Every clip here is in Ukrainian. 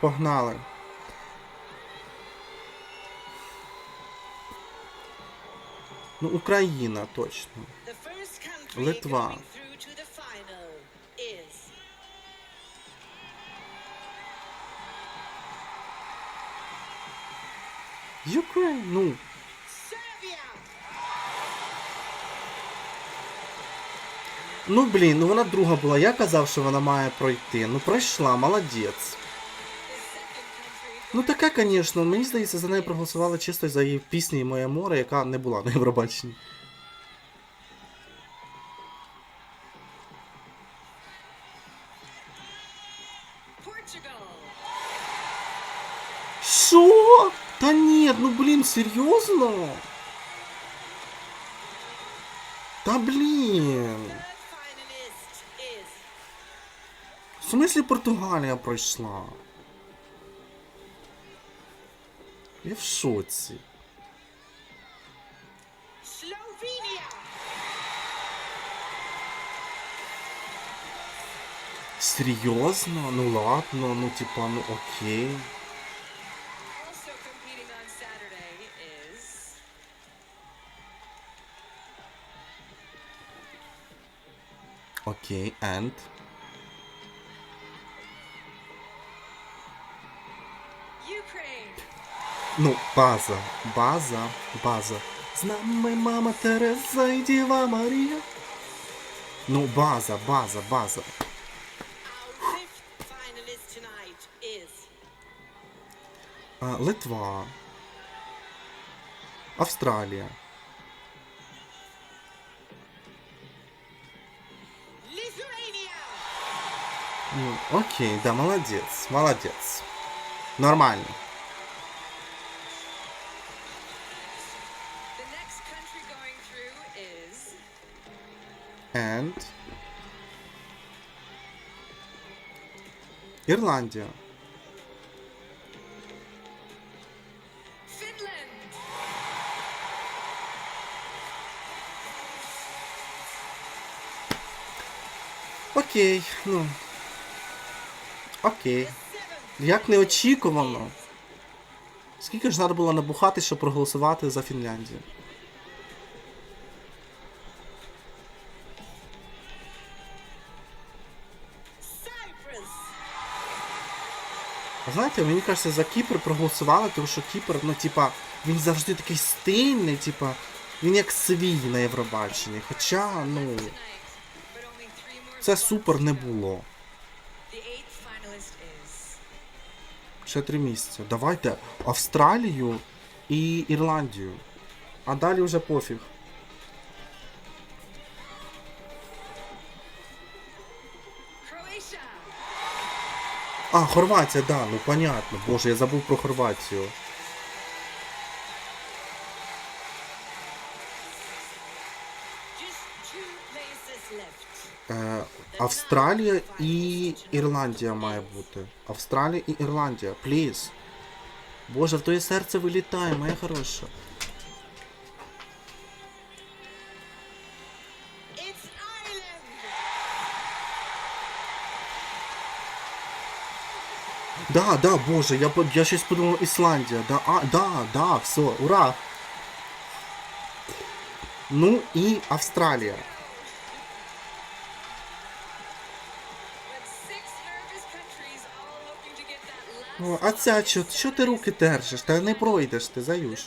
Погнали. Ну, Україна точно. Литва. Ukraine, ну. Ну блін, ну вона друга була. Я казав, що вона має пройти. Ну пройшла, молодець. Ну таке, звісно, мені здається, за неї проголосували чисто за її пісні Моє море, яка не була на Євробаченні. Що? Та ні, ну блін, серйозно? Та блін. В смислі Португалія пройшла? Я в шоці. Slovenia. Серйозно? Ну ладно, ну типа, ну окей. Also competing on Saturday is Окей, and. Ukraine. Ну, база, база, база. З нами мама Тереза і Діва Марія. Ну, база, база, база. Our fifth finalist tonight is А, Литва. Австралія. Lithuania. Ну, окей, да, молодец, молодец. Нормально. And. Ірландія. Окей, ну. Окей. Як неочікувано. Скільки ж треба було набухати, щоб проголосувати за Фінляндію? Знаєте, мені кажеться, за Кіпр проголосували, тому що Кіпр, ну, типа, він завжди такий стильний, типа, він як свій на Євробаченні. Хоча, ну, це супер не було. Ще три місяці. Давайте Австралію і Ірландію. А далі вже пофіг. А, Хорватія, да, ну понятно. Боже, я забув про Хорватію. Е, Австралія і Ірландія має бути. Австралія і Ірландія, пліз. Боже, в твоє серце вилітає, моя хороша. Да, да, боже, я, я щось подумав Ісландія. Да, а, да, да, все, ура. Ну і Австралія. Ну, а ця, що, що ти руки держиш? Та не пройдеш ти, заюш.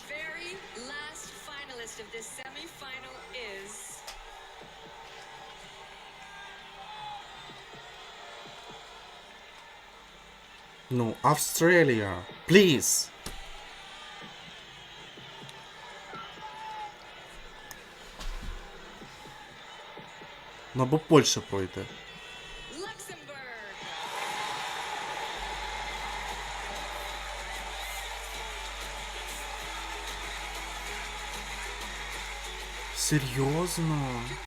Ну, Австралія. Please. Ну, або Польща пройде. Серйозно?